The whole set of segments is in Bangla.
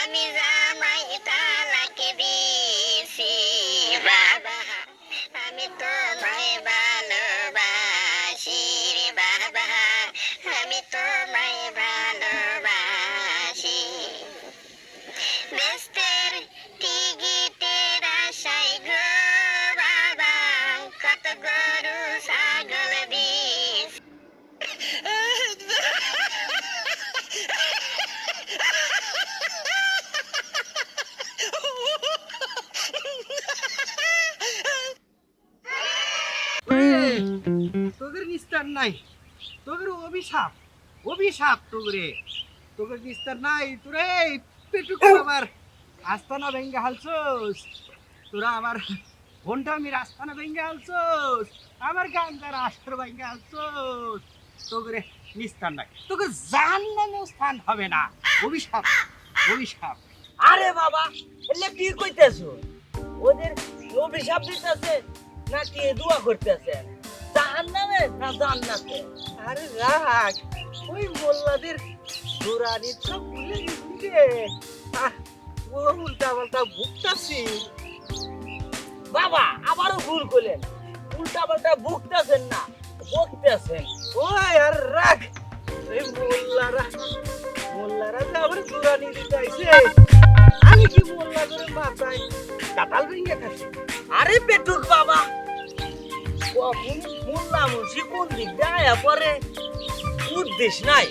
আমি যা নিস্তার নাই। তোদের অভিশাপ অভিশাপ তোগরে তোদের নিস্তার নাই তোরে পেটুক আমার। আস্তানা ভেঙ্গে হালছোস। তোরা আমার ঘণ্টা আমি আস্তানা ভেঙ্গে হালছোস। আমার গান্ধার আস্ত্র ভেঙ্গে হালছোস। তোগরে নিস্তার নাই। তোকে জান নামেও স্থান হবে না। অভিশাপ অভিশাপ। আরে বাবা এলে কি কইতেছো? ওদের অভিশাপ দিতেছে নাকি দোয়া করতেছে? জাহান না, জান্নাতে। আরে রাখ ওই মোল্লাদের দুরানি সব ভুলে গেছি রে ও উল্টা পাল্টা ভুগতাছি বাবা, আবারও ভুল করলেন। উল্টা পাল্টা ভুগতেছেন না বকতেছেন ওই, আর রাখ এই মোল্লারা মোল্লারা যে আমার দুরানি দিতে আমি কি মোল্লা করে মাথায় কাতাল ভেঙে খাচ্ছি? আরে পেটুক বাবা মোল্লা মুন্সি কোন দিক দেয়া পরে? উদ্দেশ নাই।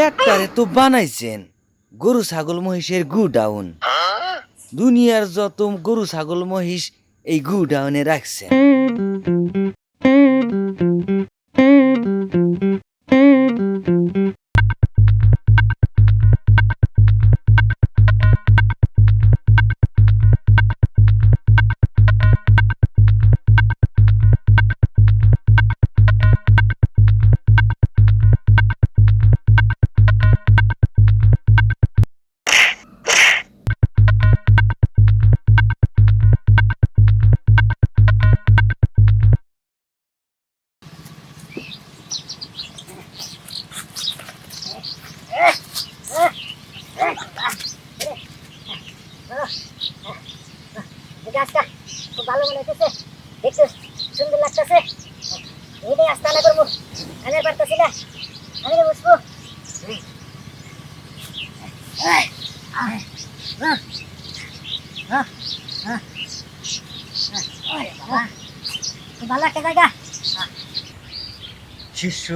পেটটারে তো বানাইছেন। গরু, ছাগল, মহিষের গু ডাউন দুনিয়ার যত গরু, ছাগল, মহিষ এই গু ডাউনে রাখছেন। শিষ্য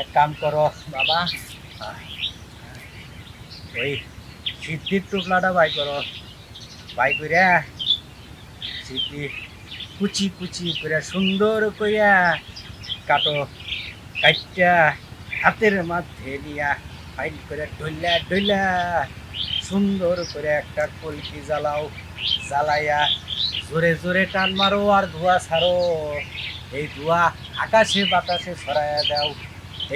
এক কাম করো, বাবা। ওই সিদ্ধির টুকলাটা বাই করো। বাই করে সিদ্ধি কুচি কুচি করে সুন্দর কইরা কাটো কাটটা হাতের মধ্যে নিয়া ফাইল করে ডইলা ডইলা সুন্দর করে একটা কলকি জ্বালাও, জ্বালাইয়া জোরে জোরে টান মারো আর ধোয়া ছাড়ো। এই ধোঁয়া আকাশে বাতাসে ছড়াইয়া দাও।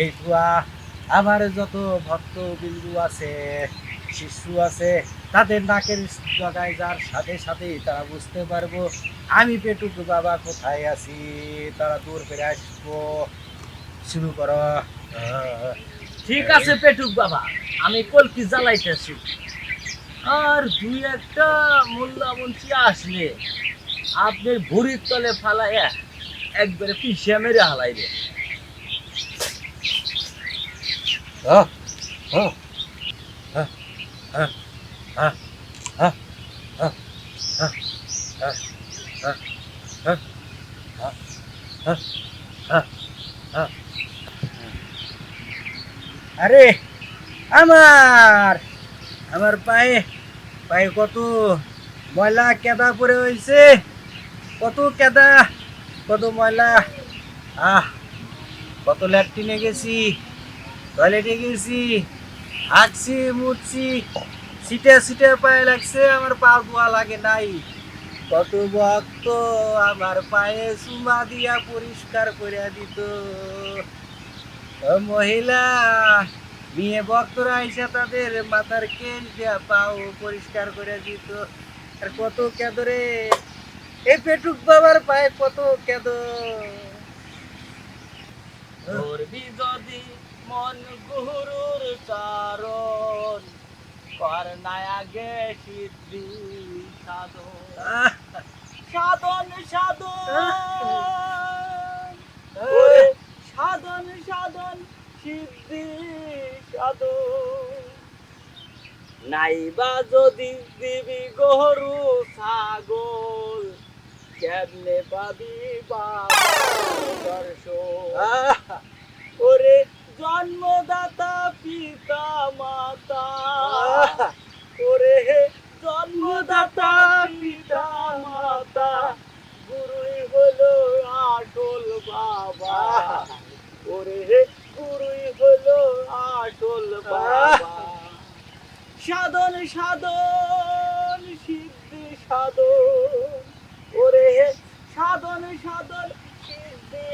এই ধোঁয়া আমার যত ভক্ত বিন্দু আছে, শিশু আছে, তাদের নাকের জায়গায় যার সাথে সাথেই তারা বুঝতে পারব, আমি পেটুক বাবা কোথায় আছি? তারা দূর ফিরে আসব। শুরু করো। ঠিক আছে পেটুক বাবা আমি কলকি জ্বালাইতেছি আর দুই একটা মোল্লা মুন্সি আসলে আপনার ভুরির তলে ফালাইয়া একবারে পিছিয়ে মেরে হালাইবে আহ, আহ, আরে, আমার আমার পায়ে পায়ে কত ময়লা কেদা পরে হয়েছে। কত কেদা, কত ময়লা। আহ, কত ল্যাট্রিনে গেছি, টয়লেটে গেছি হাঁকছি মুড়ছি সিটে সিটে পায়ে লাগছে, আমার পা ধোয়া লাগে নাই। কত ভক্ত আমার পায়ে সুমা দিয়া পরিষ্কার করে দিত। মহিলা বিয়ে ভক্তরা আইসা তাদের মাথার কেল দিয়া পাও পরিষ্কার করে দিত। আর কত কেদরে? এই পেটুক বাবার পায়ে কত কেদ ধরবি যদি মন গুরুর চারণ কর নাই আগে সিদ্ধি সাধন। সাধন সাধন! সাধন সাধন সিদ্ধি সাধন। নাইবা যদি দিবি গরু, ছাগল, কেমনে পাবি ওরে জন্মদাতা পিতা মাতা ওরে জন্মদাতা পিতা মাতা গুরুই হলো আসল বাবা। ওরে গুরুই হলো আসল বাবা। সাধন সাধন, সিদ্ধি, সাধন। ওরে সাধন সাধন, সিদ্ধি,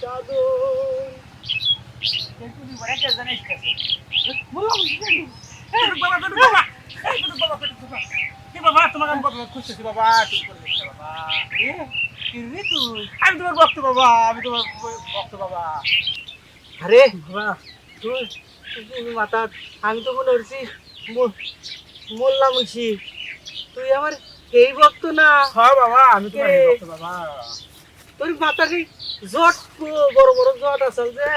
সাধন। বাবা, তোমাকে কত খুঁজতেছি বাবা? তুমি বাবা? এ, তুই? আমি তোমার ভক্ত বাবা আমি তোমার ভক্ত বাবা। আরে বাবা তুই তুই মাথা আমি তো মনে করছি মোল্লা মুন্সি। তুই আমার এই ভক্ত না? হ্যাঁ বাবা আমি তোমার এই ভক্ত বাবা। তোর মাথার কি জট বড় বড় জট আছে যে।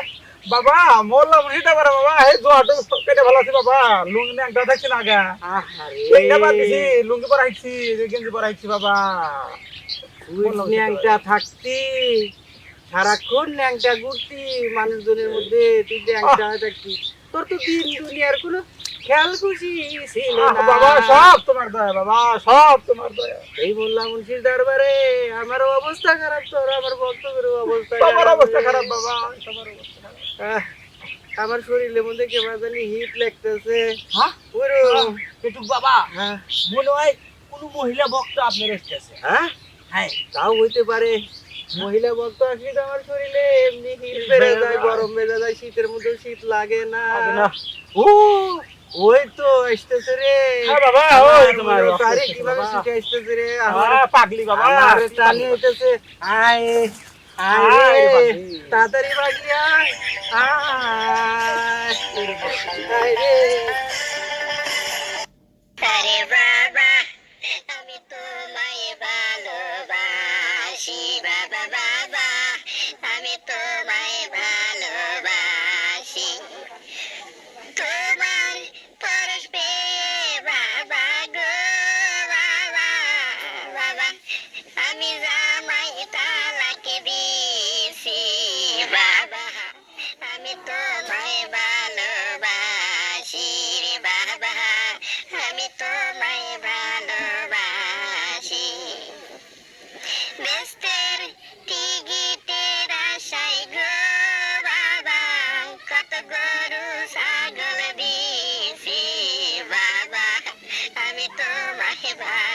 বাবা মোল্লা মুন্সিটা পারে বাবা এই জট কেটে ভালো আছে বাবা। লুঙ্গি না গা লেঙ্গা বাদ দিছি লুঙ্গি পরা হাইছি গেঞ্জি পরা হাইছি বাবা। ন্যাংটা থাকতি সারাক্ষণ ন্যাংটা ঘুরতি মানুষজনের মধ্যে তুই ন্যাংটা থাকতি। তোর তো দিন দুনিয়ার কোনো খেয়াল খুশি ছিল বাবা সব তোমার দয়া বাবা সব তোমার দয়া। এই মোল্লা মুন্সির দরবারে আমার অবস্থা খারাপ তোর আমার বক্তব্যের অবস্থা সবার অবস্থা খারাপ বাবা সবার অবস্থা খারাপ। আমার শরীরের মধ্যে কেমন জানি হিট লাগতেছে। হ্যাঁ? পুরো বাবা হ্যাঁ। মনে হয় কোন মহিলা ভক্ত আপনার এসেছে হ্যাঁ? হ্যাঁ। তাও হইতে পারে। মহিলা ভক্ত আসলে তো আমার শরীরে এমনি হিট বেড়ে যায় গরম বেড়ে যায় শীতের মধ্যে শীত লাগে না। ও ওই তো আসতেছে রে। বাবা, আমার ওই তোমার আসতেছে কীভাবে বাবা। শীত আসতেছে রে। পাগলি আমার টানি হইতেছে আয় আয় বাবা। তাড়াতাড়ি বাগি আয় আয়। রে. রাহেবা